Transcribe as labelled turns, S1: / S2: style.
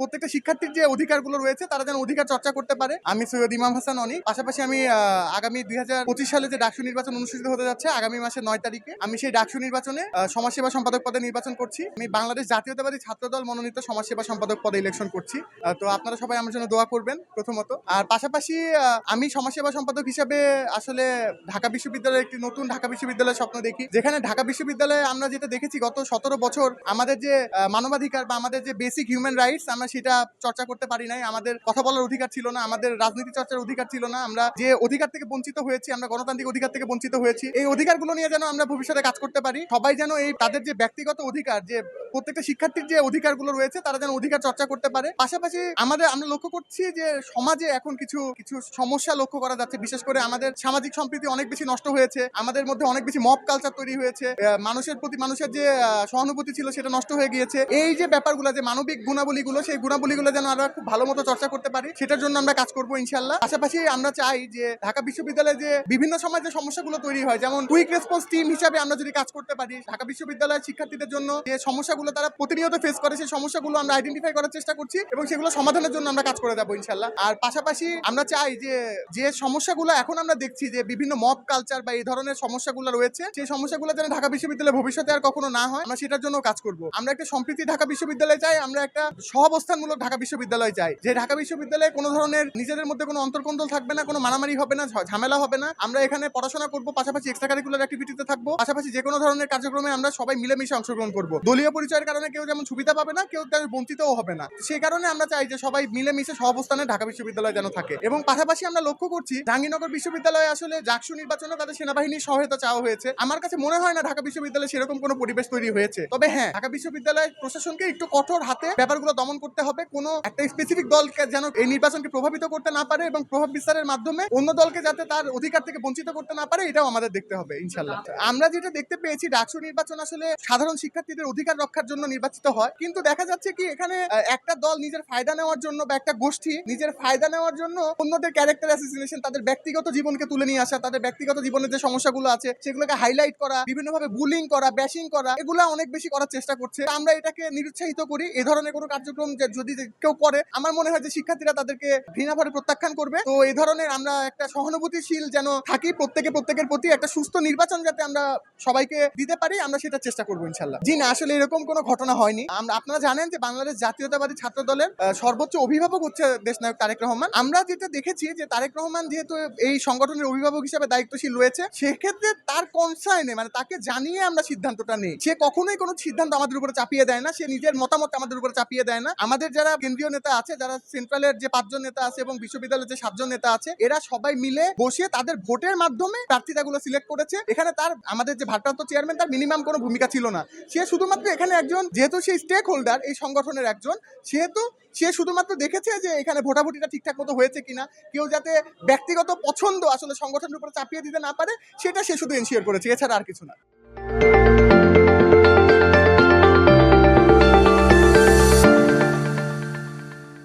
S1: প্রত্যেকটা শিক্ষার্থীর যে অধিকারগুলো রয়েছে, তারা যেন অধিকার চর্চা করতে পারে। আমি সৈয়দ ইমাম হাসান অনি। পাশাপাশি আমি আগামী দুই সালে যে ডাকসু নির্বাচন অনুষ্ঠিত হতে যাচ্ছে, আগামী মাসের নয় তারিখে, আমি সেই ডাকসু নির্বাচনে সমাজসেবা সম্পাদক পদে নির্বাচন করছি। আমি বাংলাদেশ জাতীয়তাবাদী ছাত্র দল মনোনীত সমাজসেবা সম্পাদক পদে ইলেকশন করছি। তো আপনারা সবাই আমার জন্য দোয়া করবেন, প্রথমত। আর পাশাপাশি আমি সমাজসেবা সম্পাদক হিসাবে আসলে ঢাকা বিশ্ববিদ্যালয়ের একটি নতুন ঢাকা বিশ্ববিদ্যালয়ের স্বপ্ন দেখি। যেখানে ঢাকা বিশ্ববিদ্যালয়ে আমরা যেটা দেখেছি, গত সতেরো বছর আমাদের যে মানবাধিকার বা আমাদের যে বেসিক হিউম্যান রাইটস আমরা সেটা চর্চা করতে পারি নাই। আমাদের কথা বলার অধিকার ছিল না, আমাদের রাজনীতি চর্চার অধিকার ছিল না। আমরা যে অধিকার থেকে বঞ্চিত হয়েছি, আমরা গণতান্ত্রিক অধিকার থেকে বঞ্চিত হয়েছি। এই অধিকারগুলো নিয়ে যেন আমরা ভবিষ্যতে কাজ করতে পারি। সবাই যেন এই তাদের যে ব্যক্তিগত অধিকার, যে প্রত্যেকটা শিক্ষার্থীর যে অধিকারগুলো রয়েছে, তারা যেন অধিকার চর্চা করতে পারে। পাশাপাশি আমাদের, আমরা লক্ষ্য করছি যে সমাজে এখন কিছু কিছু সমস্যা লক্ষ্য করা যাচ্ছে। বিশেষ করে আমাদের সামাজিক সম্প্রীতি অনেক বেশি নষ্ট হয়েছে। আমাদের মধ্যে অনেক বেশি মব কালচার তৈরি হয়েছে। মানুষের প্রতি, মানুষের যে সহানুভূতি ছিল সেটা নষ্ট হয়ে গিয়েছে। এই যে ব্যাপারগুলো, যে মানবিক গুণাবলীগুলো, সেই গুণাবলীগুলো যেন আমরা খুব ভালো মতো চর্চা করতে পারি, সেটার জন্য আমরা কাজ করব ইনশাল্লাহ পাশাপাশি আমরা চাই যে ঢাকা বিশ্ববিদ্যালয়ে যে বিভিন্ন সময় যে সমস্যাগুলো তৈরি হয়, যেমন কুইক রেসপন্স টিম হিসাবে আমরা যদি কাজ করতে পারি, ঢাকা বিশ্ববিদ্যালয়ের শিক্ষার্থীদের জন্য যে সমস্যাগুলো তারা প্রতিনিয়ত ফেস করে, সেই সমস্যাগুলো আমরা আইডেন্টিফাই করার চেষ্টা করছি এবং সেগুলো সমাধানের জন্য আমরা কাজ করে যাব ইনশাল্লাহ আর পাশাপাশি আমরা চাই যে যে সমস্যাগুলো এখন আমরা দেখছি যে বিভিন্ন মব কালচার বা এই ধরনের সমস্যাগুলো রয়েছে, সেই সমস্যাগুলো যেন ঢাকা বিশ্ববিদ্যালয়ে ভবিষ্যতে আর কখনো না হয়, আমরা সেটার জন্য কাজ করব। আমরা একটা সম্প্রীতি ঢাকা বিশ্ববিদ্যালয় চাই, আমরা একটা সহাবস্থানমূলক ঢাকা বিশ্ববিদ্যালয় চাই, যে ঢাকা বিশ্ববিদ্যালয়ে কোনো ধরনের নিজেদের মধ্যে কোনো অন্তর্কন্দল থাকবে না, কোনো মারামারি হবে না ঝামেলা হবে না, আমরা এখানে পড়াশোনা করব, পাশাপাশি এক্সট্রা কারিকুলার অ্যাক্টিভিটিতে থাকব, পাশাপাশি যে কোনো ধরনের কার্যক্রমে আমরা সবাই মিলেমিশে অংশগ্রহণ করব। দলীয় পরিচয়ের কারণে কেউ যেমন সুবিধা পাবে না, কেউ তেমন বঞ্চিতও হবে না। সেই কারণে আমরা চাই যে সবাই মিলেমিশে সহাবস্থানে ঢাকা বিশ্ববিদ্যালয় যেন থাকে। এবং পাশাপাশি আমরা লক্ষ্য করছি, জাহাঙ্গীরনগর বিশ্ববিদ্যালয়ে আসলে জাকসু নির্বাচনে তাদের সেনাবাহিনীর সহায়তা চাওয়া হয়েছে। আমার কাছে মনে হয় না ঢাকা বিশ্ববিদ্যালয়ে সেরকম কোনো পরিবেশ তৈরি হয়েছে। তবে হ্যাঁ ঢাকা বিশ্ববিদ্যালয় প্রশাসনকে একটু কঠোর হাতে ব্যাপারগুলো দমন করতে হবে। কোনো একটা স্পেসিফিক দলকে যেন এই নির্বাচনকে প্রভাবিত করতে না পারে এবং প্রভাব বিস্তারের মাধ্যমে অন্য দলকে যাতে তার অধিকার থেকে বঞ্চিত করতে না পারে, এটাও আমাদের দেখতে হবে ইনশাল্লাহ আমরা যেটা দেখতে পেয়েছি, ডাকসু নির্বাচন আসলে সাধারণ শিক্ষার্থীদের অধিকার রক্ষার জন্য নির্বাচিত হয়। কিন্তু দেখা যাচ্ছে কি, এখানে একটা দল নিজের ফায়দা নেওয়ার জন্য বা একটা গোষ্ঠী নিজের ফায়দা নেওয়ার জন্য অন্যদের ক্যারেক্টার অ্যাসোসিয়েশন তাদের ব্যক্তিগত জীবনকে তুলে নিয়ে আসা, তাদের ব্যক্তিগত জীবনের যে সমস্যাগুলো আছে, সেগুলোকে হাইলাইট করা, বিভিন্নভাবে বুলিং করা ব্যাশিং করা, এগুলো অনেক বেশি করার চেষ্টা করছে। আমরা এটাকে নিরুৎসাহিত করি। এই ধরনের কোনো কার্যক্রম যদি কেউ করে, আমার মনে হয় যে শিক্ষার্থীরা তাদেরকে ঘৃণাভাবে প্রত্যাখ্যান করবে। তো এই ধরনের আমরা একটা সহানুভূতিশীল যেন থাকি প্রত্যেকে প্রত্যেকের প্রতি, একটা সুস্থ নির্বাচন যাতে আমরা সবাইকে দিতে পারি, আমরা সেটা চেষ্টা করব ইনশাল্লাহ। জি না, আসলে এরকম কোনো ঘটনা হয়নি। আপনারা জানেন যে বাংলাদেশ জাতীয়তাবাদী ছাত্র দলের সর্বোচ্চ অভিভাবক হচ্ছে দেশনায়ক তারেক রহমান। আমরা যেটা দেখেছি যে তারেক রহমান যেহেতু এই সংগঠনের অভিভাবক হিসেবে দায়িত্বশীল রয়েছে, সেক্ষেত্রে তার কনসার্নে মানে তাকে জানিয়ে আমরা সিদ্ধান্তটা নেই। সে কখনোই কোনো সিদ্ধান্ত আমাদের উপরে চাপিয়ে দেয় না, সে নিজের মতামত আমাদের উপরে চাপিয়ে দেয় না। আমাদের যারা কেন্দ্রীয় নেতা আছে, যারা সেন্ট্রালের যে পাঁচজন নেতা আছে এবং বিশ্ববিদ্যালয়ের যে সাতজন নেতা আছে, এরা সবাই মিলে বসে তাদের ভোটের মাধ্যমে প্রার্থীতাগুলো সিলেক্ট করেছে। এখানে তার, আমাদের যে ভারপ্রাপ্ত চেয়ারম্যান তার মিনিমাম কোনো ভূমিকা ছিল না। সে শুধুমাত্র এখানে একজন, যেহেতু সে স্টেক হোল্ডার এই সংগঠনের একজন, সেহেতু সে শুধুমাত্র দেখেছে যে এখানে ভোটাভুটিটা ঠিকঠাক মতো হয়েছে কিনা, কেউ যাতে ব্যক্তিগত পছন্দ আসলে সংগঠনের উপরে চাপিয়ে দিতে না পারে, সেটা সে শুধু এনশিওর করেছে, এছাড়া আর কিছু না।